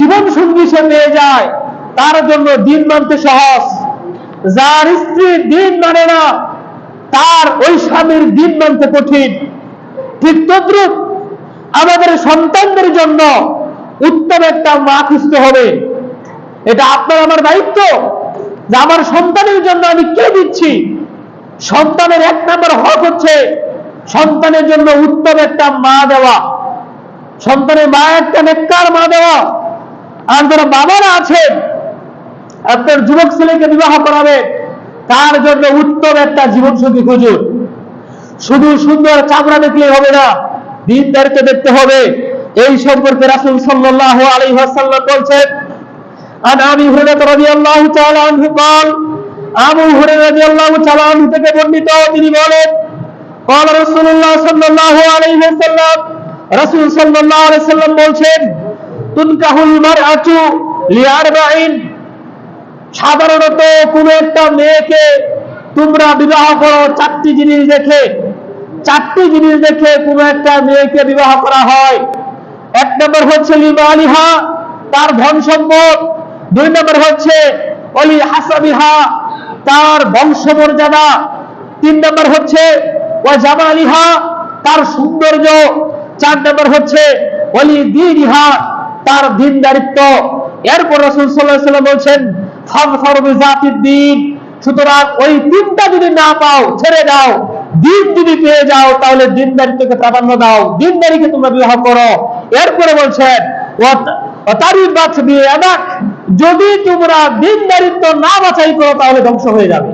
জীবন সঙ্গী সে পেয়ে যায়, তার জন্য দিন মানতে সহজ। যার স্ত্রী দিন মানে না, তার ওই স্বামীর দিন মানতে কঠিন। ঠিক তদ্রুপ আমাদের সন্তানদের জন্য উত্তম একটা মা খুঁজতে হবে। এটা আপনার আমার দায়িত্ব যে আমার সন্তানের জন্য আমি কে দিচ্ছি? সন্তানের এক নম্বর হক হচ্ছে সন্তানের জন্য উত্তম একটা মা দেওয়া। সন্তানের মা একটা নেককার মা দেওয়া। আর যারা বাবারা আছেন, আপনার যুবক ছেলেকে বিবাহ করাবে, তার জন্য উত্তম একটা জীবন সঙ্গী খুঁজুন। শুধু সুন্দর চামড়া দেখলে হবে না দিনদারকে দেখতে হবে। এই সম্পর্কে রাসুল সাল্লাহ আলী হাসাল্লাম বলছেন আর আমি কল থেকে তিনি বলছেন সাধারণত কোন একটা মেয়েকে তোমরা বিবাহ করো, চারটি জিনিস দেখে। চারটি জিনিস দেখে কোন একটা মেয়েকে বিবাহ করা হয়। এক নম্বর হচ্ছে লিমা আলিহা তার ধন সম্পদ। দুই নম্বর হচ্ছে অলি হাসাবিহা, তার বংশমর্যাদা। তিন নম্বর হচ্ছে ও জামালিহা, তার সৌন্দর্য। চার নম্বর হচ্ছে অলি দিনিহা তার দিনদারিত্ব এরপর রসুল বলছেন দিন। সুতরাং ওই দিনটা যদি না পাও, ছেড়ে দাও। দিন যদি পেয়ে যাও, তাহলে দিনদারিত্বকে প্রাধান্য দাও। দিনদারিকে তোমরা বিবাহ করো। এরপরে বলছেন যদি তোমরা দিনদারিত্ব না বাছাই করো, তাহলে ধ্বংস হয়ে যাবে।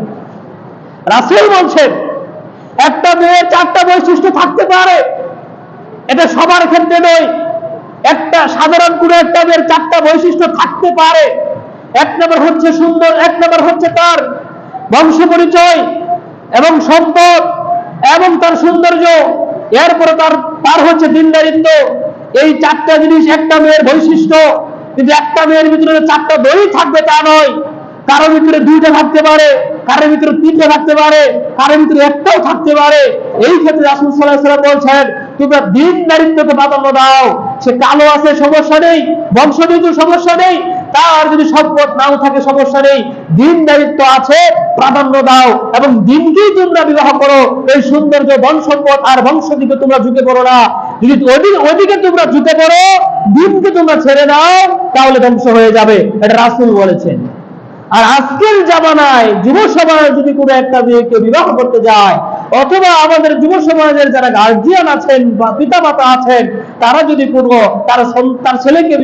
রাসূল বলছেন, একটা মেয়ের চারটা বৈশিষ্ট্য থাকতে পারে। এটা সবার ক্ষেত্রে নয় একটা সাধারণ কোন একটা চারটা বৈশিষ্ট্য থাকতে পারে। এক নম্বর হচ্ছে সুন্দর, এক নম্বর হচ্ছে তার বংশ পরিচয় এবং সম্পদ এবং তার সৌন্দর্য। এরপরে তার তার হচ্ছে দিন দিনদারিত্ব। এই চারটা জিনিস একটা মেয়ের বৈশিষ্ট্য। কিন্তু একটা মেয়ের ভিতরে চারটা দই থাকবে তা নয়। কারোর ভিতরে দুইটা থাকতে পারে, কারোর ভিতরে তিনটা থাকতে পারে, কারোর ভিতরে একটাও থাকতে পারে। এই ক্ষেত্রে রাসুল সাল্লাহ সাল্লাম বলছেন তোমরা দিন দারিদ্রকে প্রাধান্য দাও। সে কালো আছে, সমস্যা নেই। বংশগত সমস্যা নেই। তার যদি সম্পদ নাও থাকে, সমস্যা নেই। দিন দারিদ্র আছে, প্রাধান্য দাও। এবং দিনকেই তোমরা বিবাহ করো। এই সৌন্দর্য বন সম্পদ আর বংশ দিকে তোমরা ঝুঁকে পড়ো না। যদি ওদিকে ওদিকে তোমরা ঝুঁকে পড়ো, দিনকে তোমরা ছেড়ে দাও, তাহলে ধ্বংস হয়ে যাবে। এটা রাসুল বলেছেন। আর আজকের জামানায় যুব সমাজ যদি কোনো একটা মেয়েকে বিবাহ করতে যায় অথবা আমাদের যুব সমাজের যারা গার্জিয়ান আছেন বা পিতা মাতা আছেন, তারা যদি কোনো তার সন্তান ছেলেকে